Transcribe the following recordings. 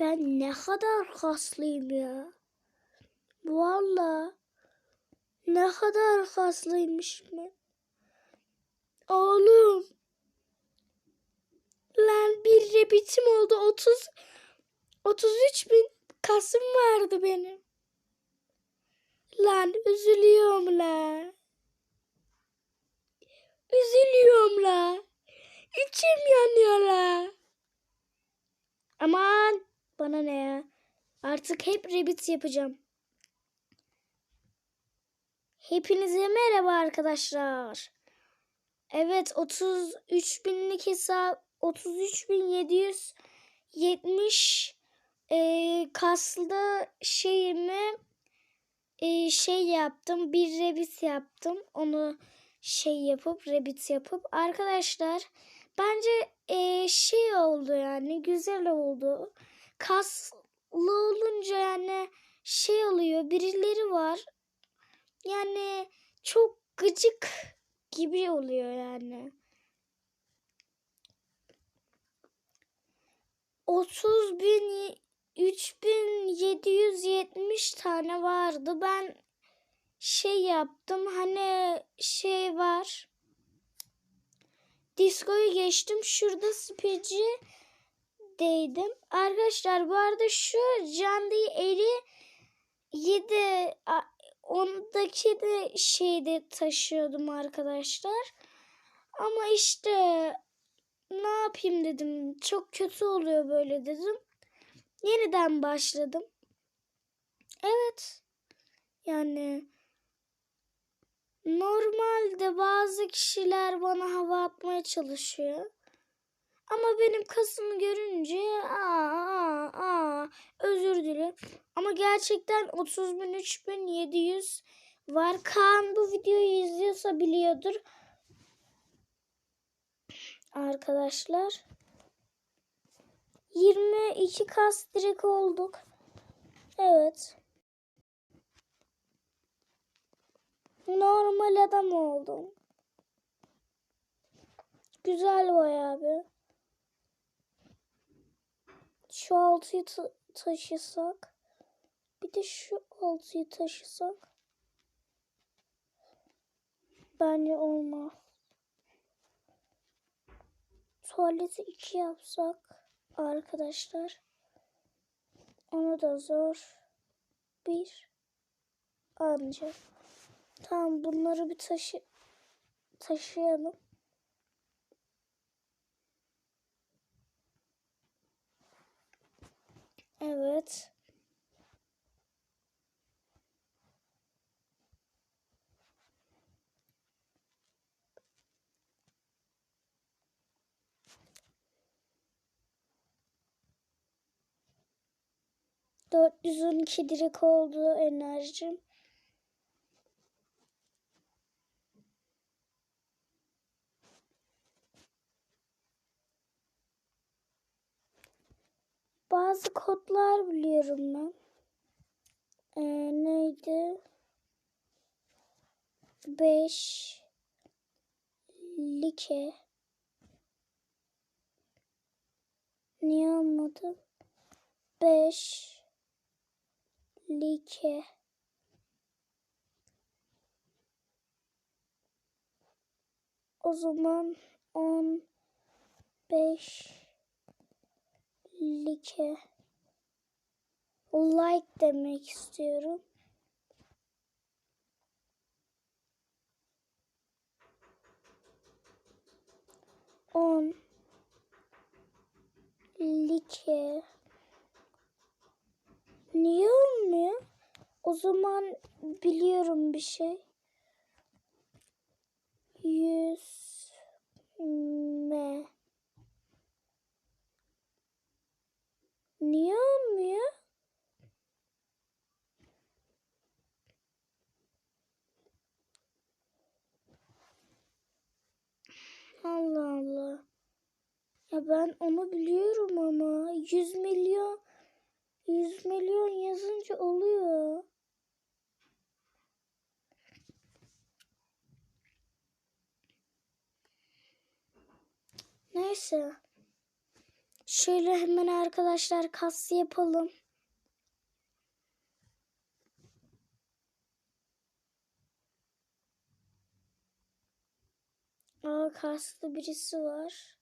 Ben ne kadar kaslıyım ya. Valla. Ne kadar kaslıymış ben. Oğlum. Lan bir rebitim oldu. 30 33 bin kasım vardı benim. Lan üzülüyorum la. Üzülüyorum la. İçim yanıyor la. Aman bana ne ya. Artık hep rebit yapacağım. Hepinize merhaba arkadaşlar. Evet 33 binlik hesap 33.770 e, kaslı şeyimi e, şey yaptım. Bir rebit yaptım. Onu şey yapıp rebit yapıp arkadaşlar bence e, şey oldu yani güzel oldu. Kaslı olunca yani şey oluyor birileri var. Yani çok gıcık gibi oluyor yani. 30 bin 3770 tane vardı. Ben şey yaptım hani şey var. Diskoyu geçtim. Şurada speci değdim. Arkadaşlar bu arada şu canlı eri 7 ondaki de şeyde taşıyordum arkadaşlar. Ama işte ne yapayım dedim. Çok kötü oluyor böyle dedim. Yeniden başladım. Evet. Yani normalde bazı kişiler bana hava atmaya çalışıyor. Ama benim kasımı görünce aa, aa, özür dilerim. Ama gerçekten 30 bin 3 bin 700 var. Kaan bu videoyu izliyorsa biliyordur. Arkadaşlar. 22 kas direkt olduk. Evet. Normal adam oldum. Güzel bayağı bir. Şu altıyı ta taşısak. Bir de şu altıyı taşısak. Bence olmaz. Tuvaleti iki yapsak arkadaşlar. Onu da zor. Bir anca. Tamam bunları bir taşı taşıyalım. Evet. Dört yüz on iki direk oldu enerjim. Bazı kodlar biliyorum ben. Ee, neydi? 5 like Niye almadım? 5 like O zaman 10 5 like like demek istiyorum. On like Niye olmuyor? O zaman biliyorum bir şey. Yüz me Niye olmuyor? Allah Allah. Ben onu biliyorum ama 100 milyon 100 milyon yazınca oluyor. Neyse. Şöyle hemen arkadaşlar kas yapalım. Aa kaslı birisi var.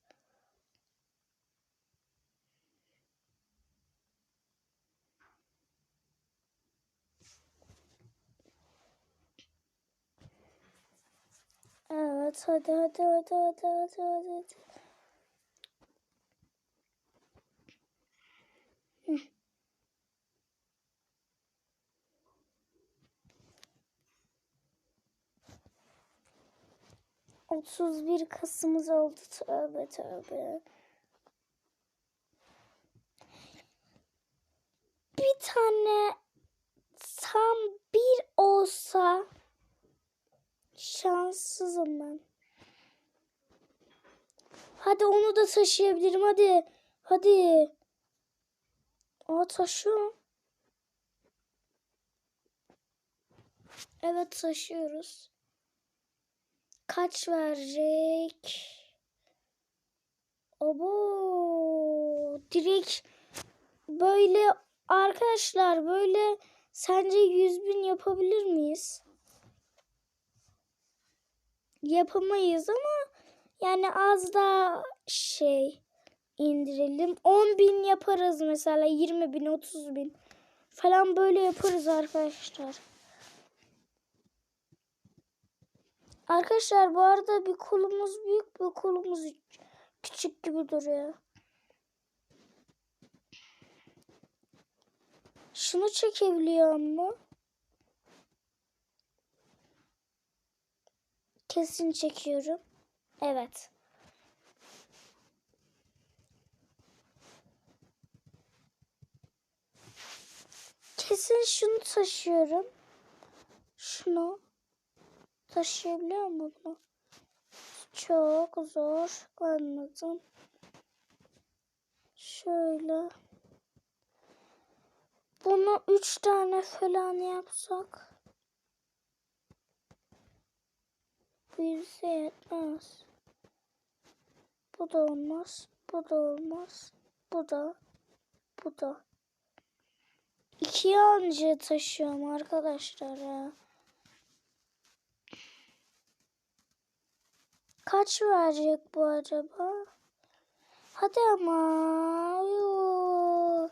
Evet hadi hadi hadi hadi hadi hadi. hadi. Otuz bir Kasım'ız oldu. Tövbe tövbe. Bir tane tam bir olsa şanssızım ben. Hadi onu da taşıyabilirim hadi. Hadi. Aa taşıyorum. Evet taşıyoruz. Kaç verecek? Abo direkt böyle arkadaşlar böyle sence 100 bin yapabilir miyiz? Yapamayız ama yani az daha şey indirelim. 10 bin yaparız mesela 20 bin 30 bin falan böyle yaparız arkadaşlar. Arkadaşlar bu arada bir kolumuz büyük bir kolumuz küçük gibi duruyor. Şunu çekebiliyor mu? Kesin çekiyorum. Evet. Kesin şunu taşıyorum. Şunu taşıyabiliyor mu bunu? Çok zor. Anladım. Şöyle. Bunu üç tane falan yapsak. Bize yetmez. Bu da olmaz. Bu da olmaz. Bu da. Bu da. İki anca taşıyorum arkadaşlar. Kaç verecek bu acaba? Hadi ama. Yoo.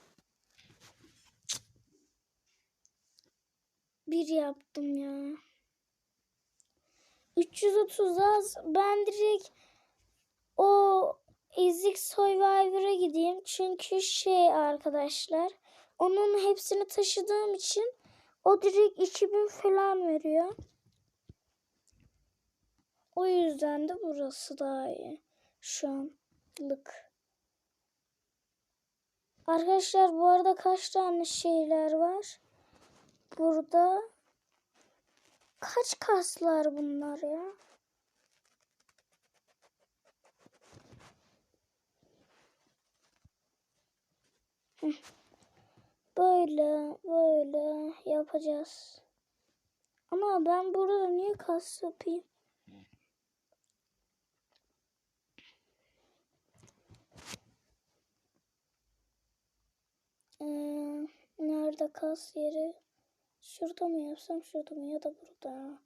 Bir yaptım ya. 330 az. Ben direkt o ezik Survivor'a gideyim. Çünkü şey arkadaşlar. Onun hepsini taşıdığım için o direkt 2000 falan veriyor. O yüzden de burası daha iyi. Şu anlık. Arkadaşlar bu arada kaç tane şeyler var? Burada kaç kaslar bunlar ya? Böyle böyle yapacağız. Ama ben burada niye kas yapayım? Ee, nerede kas yeri? Şurada mı yapsam şurada mı ya da burada?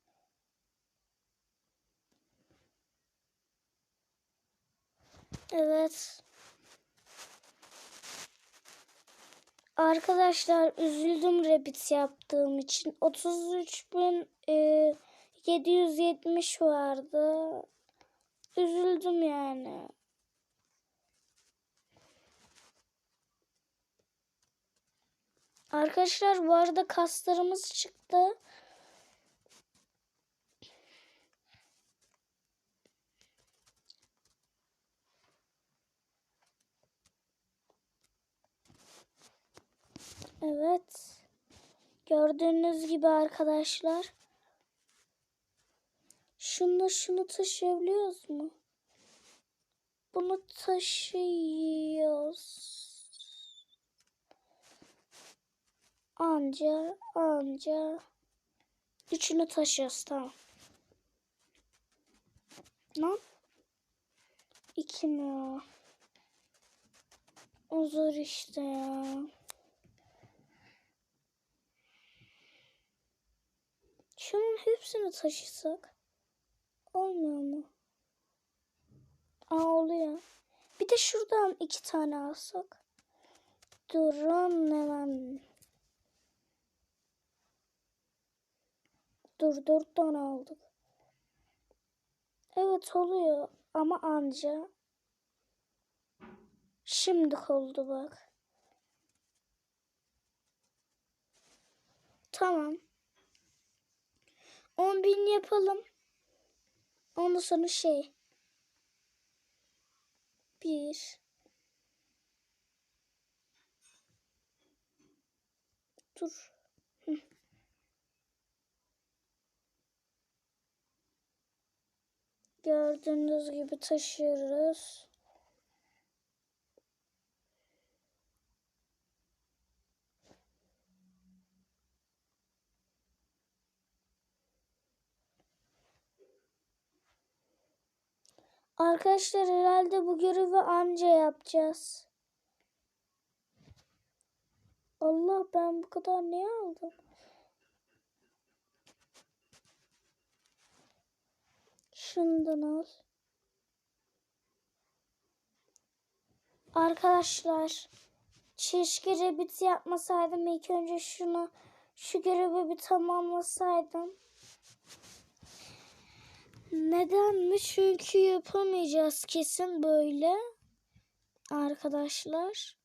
Evet. Arkadaşlar üzüldüm Rabbit yaptığım için. 33.770 vardı. Üzüldüm yani. Arkadaşlar bu arada kaslarımız çıktı. Evet. Gördüğünüz gibi arkadaşlar. Şunu şunu taşıyabiliyoruz mu? Bunu taşıyoruz. Anca anca üçünü taşıyoruz tamam. Lan. İki mi o? O zor işte ya. Şunun hepsini taşısak olmuyor mu? Aa oluyor. Bir de şuradan iki tane alsak. Durun hemen. Dur dört tane aldık. Evet oluyor ama anca. Şimdi oldu bak. Tamam. 10 bin yapalım. Ondan sonra şey. Bir. Dur. Hı. Gördüğünüz gibi taşıyoruz. Arkadaşlar herhalde bu görevi anca yapacağız. Allah ben bu kadar ne aldım? Şundan al. Arkadaşlar keşke Rabbit yapmasaydım. İlk önce şunu şu görevi bir tamamlasaydım. Neden mi? Çünkü yapamayacağız kesin böyle. Arkadaşlar.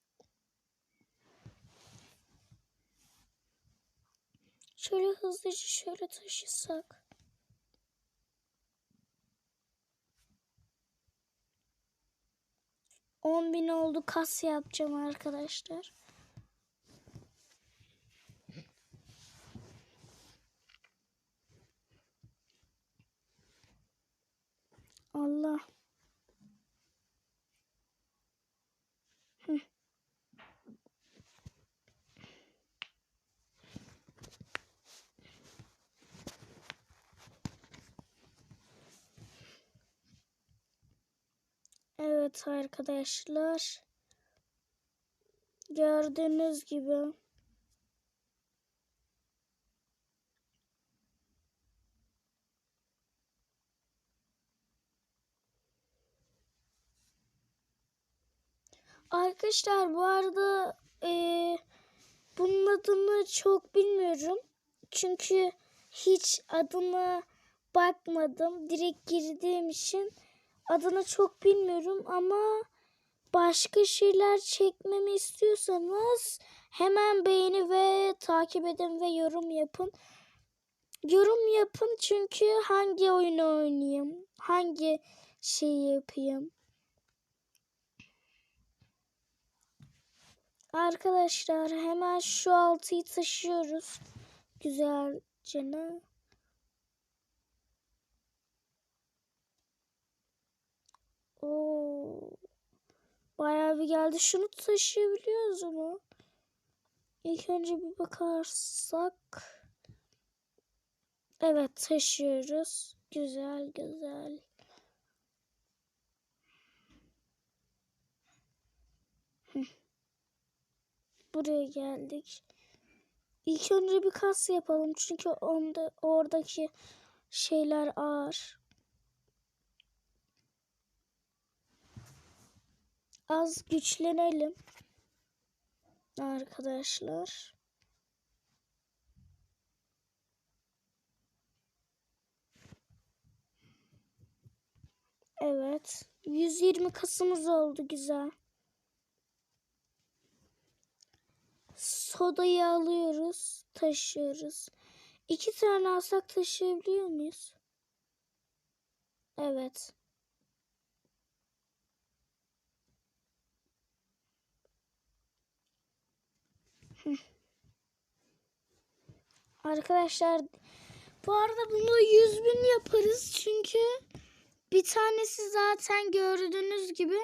Şöyle hızlıca şöyle taşısak. On bin oldu kas yapacağım arkadaşlar. Allah. Hı. Evet arkadaşlar. Gördüğünüz gibi. Arkadaşlar bu arada eee, bunun adını çok bilmiyorum. Çünkü hiç adına bakmadım. Direkt girdiğim için adını çok bilmiyorum ama başka şeyler çekmemi istiyorsanız hemen beğeni ve takip edin ve yorum yapın. Yorum yapın çünkü hangi oyunu oynayayım, hangi şeyi yapayım. Arkadaşlar hemen şu altıyı taşıyoruz. Güzelce ne? Oo. Bayağı bir geldi. Şunu taşıyabiliyoruz mu? İlk önce bir bakarsak. Evet taşıyoruz. Güzel güzel. Buraya geldik. İlk önce bir kas yapalım çünkü onda oradaki şeyler ağır. Az güçlenelim. Arkadaşlar. Evet. 120 kasımız oldu güzel. Sodayı alıyoruz, taşıyoruz. İki tane alsak taşıyabiliyor muyuz? Evet. Arkadaşlar bu arada bunu 100 bin yaparız çünkü bir tanesi zaten gördüğünüz gibi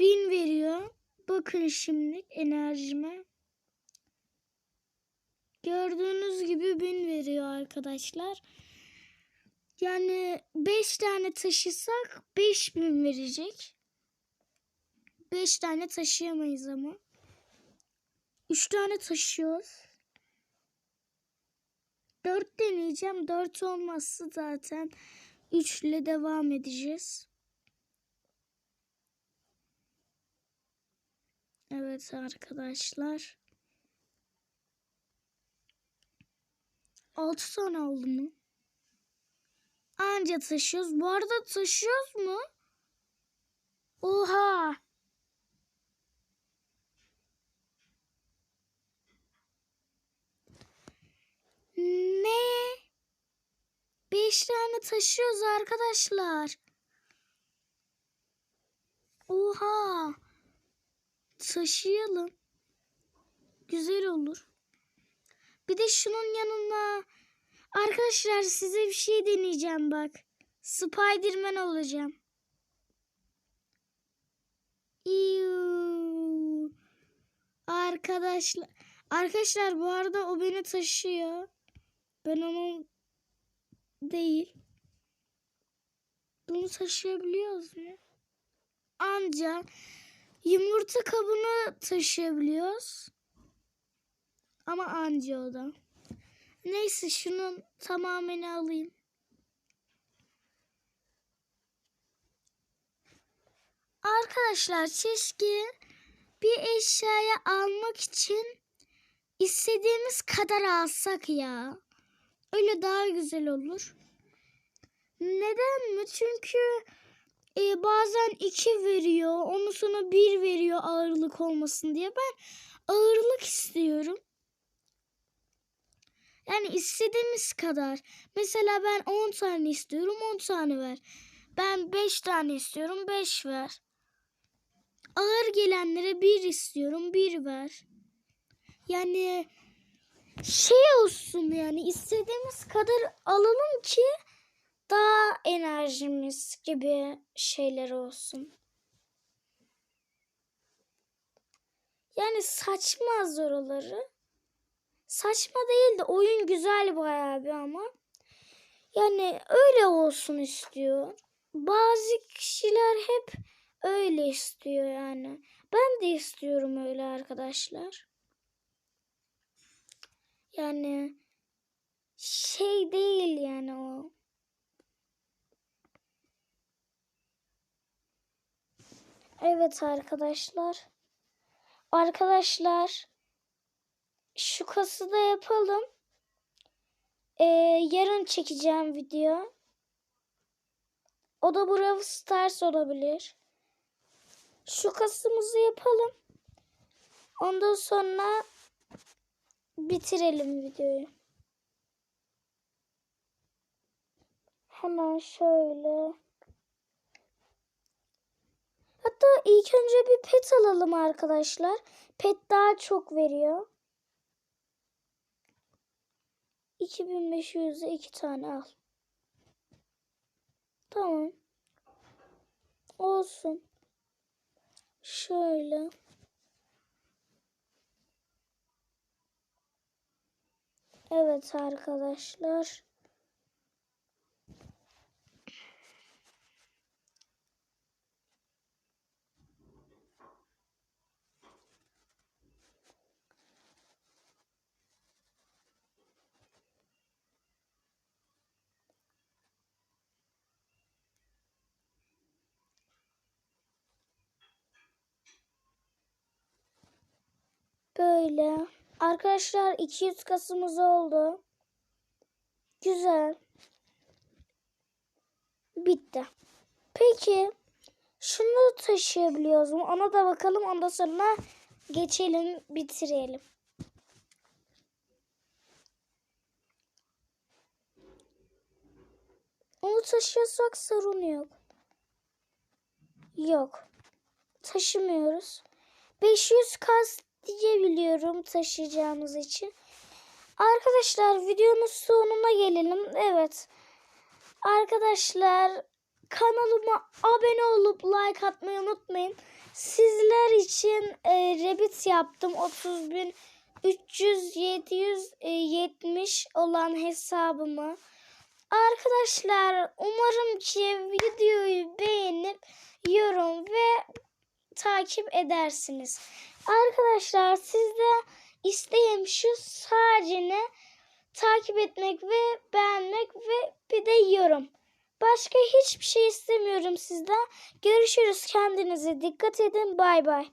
bin veriyor. Bakın şimdi enerjime. Gördüğünüz gibi bin veriyor arkadaşlar. Yani 5 tane taşısak 5000 verecek. 5 tane taşıyamayız ama. 3 tane taşıyoruz. 4 deneyeceğim. 4 olmazsa zaten 3 ile devam edeceğiz. Evet arkadaşlar. 6 tane oldu mu? Anca taşıyoruz. Bu arada taşıyoruz mu? Oha! Ne? Beş tane taşıyoruz arkadaşlar. Oha! Taşıyalım. Güzel olur. Bir de şunun yanına arkadaşlar size bir şey deneyeceğim bak. Spiderman olacağım. Arkadaşlar arkadaşlar bu arada o beni taşıyor. Ben onun değil. Bunu taşıyabiliyoruz mu? Anca yumurta kabını taşıyabiliyoruz. Ama anca o da. Neyse şunun tamamını alayım. Arkadaşlar keşke bir eşyayı almak için istediğimiz kadar alsak ya. Öyle daha güzel olur. Neden mi? Çünkü e, bazen iki veriyor. Onun sonra bir veriyor ağırlık olmasın diye. Ben ağırlık istiyorum. Yani istediğimiz kadar. Mesela ben 10 tane istiyorum 10 tane ver. Ben 5 tane istiyorum 5 ver. Ağır gelenlere 1 istiyorum 1 ver. Yani şey olsun yani istediğimiz kadar alalım ki daha enerjimiz gibi şeyler olsun. Yani saçma oraları. Saçma değil de oyun güzel bayağı bir ama. Yani öyle olsun istiyor. Bazı kişiler hep öyle istiyor yani. Ben de istiyorum öyle arkadaşlar. Yani şey değil yani o. Evet arkadaşlar. Arkadaşlar şu kası da yapalım. Ee, yarın çekeceğim video. O da Brawl Stars olabilir. Şu kasımızı yapalım. Ondan sonra bitirelim videoyu. Hemen şöyle. Hatta ilk önce bir pet alalım arkadaşlar. Pet daha çok veriyor. 2500'e iki tane al. Tamam. Olsun. Şöyle. Evet arkadaşlar. Böyle. Arkadaşlar 200 kasımız oldu. Güzel. Bitti. Peki şunu taşıyabiliyoruz mu? Ona da bakalım. Ondan sonra geçelim, bitirelim. Onu taşıyorsak sorun yok. Yok. Taşımıyoruz. 500 kas diyebiliyorum taşıyacağımız için. Arkadaşlar videonun sonuna gelelim. Evet. Arkadaşlar kanalıma abone olup like atmayı unutmayın. Sizler için e, Rabbit yaptım. 30 bin 300 770 olan hesabımı. Arkadaşlar umarım ki videoyu beğenip yorum ve takip edersiniz. Arkadaşlar sizde isteğim şu sadece takip etmek ve beğenmek ve bir de yorum. Başka hiçbir şey istemiyorum sizden. Görüşürüz. Kendinize dikkat edin. Bay bay.